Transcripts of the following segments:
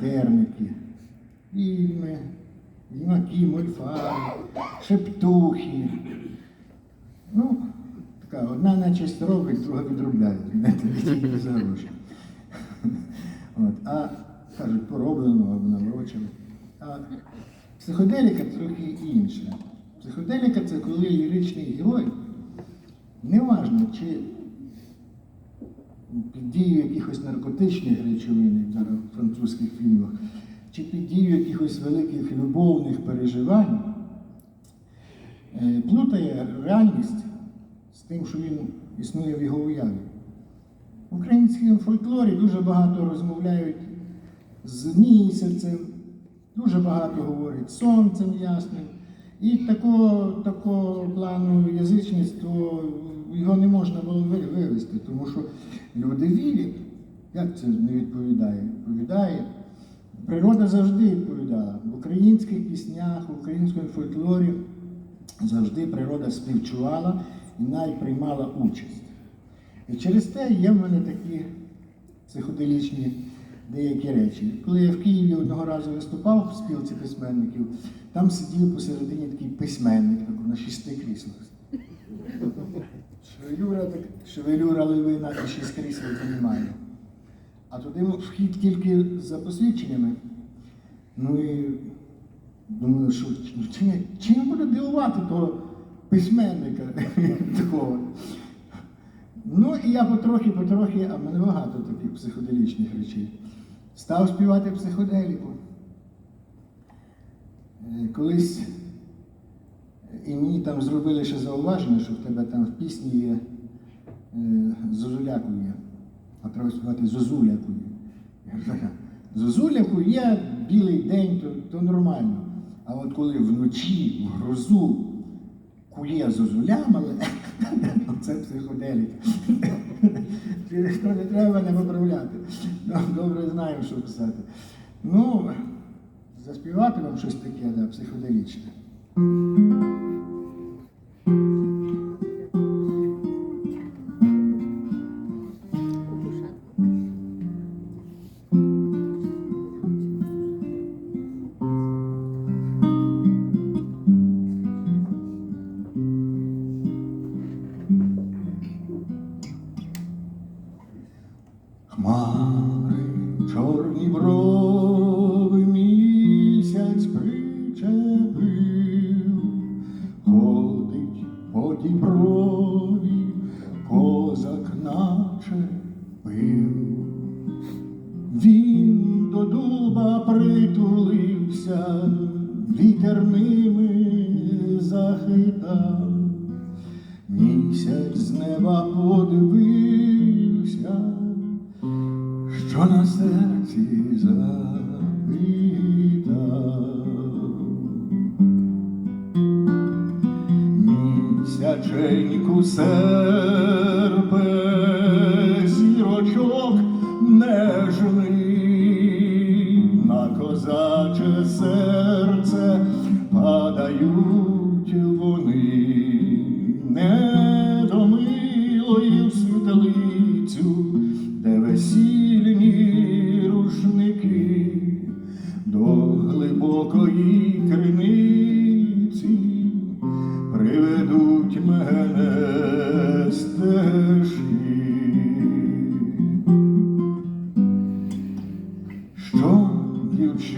Терники, вільми, юнаки, мольфари, шептухи. Ну, така, одна наче робить, друга відробляє. От, а кажуть, пороблено або наврочили. А психоделіка трохи інша. Психоделіка це коли ліричний герой, неважно, чи під дією якихось наркотичних речовин, як зараз в французьких фільмах, чи під дією якихось великих любовних переживань, е, плутає реальність з тим, що він існує в його уяві. В українському фольклорі дуже багато розмовляють з місяцем, дуже багато говорять сонцем ясним. І такого, такого плану язичництво його не можна було ви- вивести, тому що люди вірять. Як це не відповідає? Відповідає. Природа завжди відповідала. В українських піснях, в українському фольклорі завжди природа співчувала і навіть приймала участь. І через те є в мене такі психоделічні деякі речі. Коли я в Києві одного разу виступав в спілці письменників, там сидів посередині такий письменник на шести кріслах. Шевелюра, так, шевелюра левина і шість крісел немає. А туди вхід тільки за посвідченнями. Ну і думаю, що чим, чим буде дивувати того письменника такого. Ну і я потрохи, потрохи, а в мене багато таких психоделічних речей. Став співати психоделіку. Е, Колись і мені там зробили ще зауваження, що в тебе там в пісні є е, зозуляку є, а треба співати зозуляку є. Я кажу, «Ага, Зозуляку є білий день, то, то нормально. А от коли вночі в грозу кує зозулями, це психоделіка. Хто не треба мене поправляти. Добре знаємо, що писати. Ну, заспівати вам щось таке, да, психоделічне. Хмари, чорні брови діброві, козак наче пив. Він до дуба притулився, вітер ними захитав. Місяць з неба подивився, що на серці запитав. Місяченьку серпе зірочок нежний, на козаче серце падають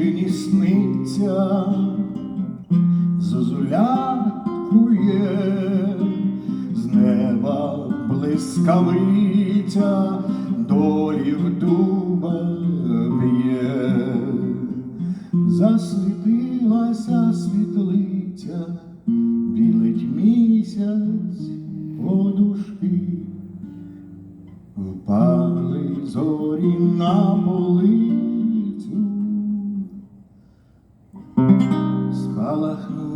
дівчині сниться, зозулякує, з неба блискавиця, долі в дуба б'є, засвітилася світлиця, білить місяць подушки, впали зорі на поли, Rahman.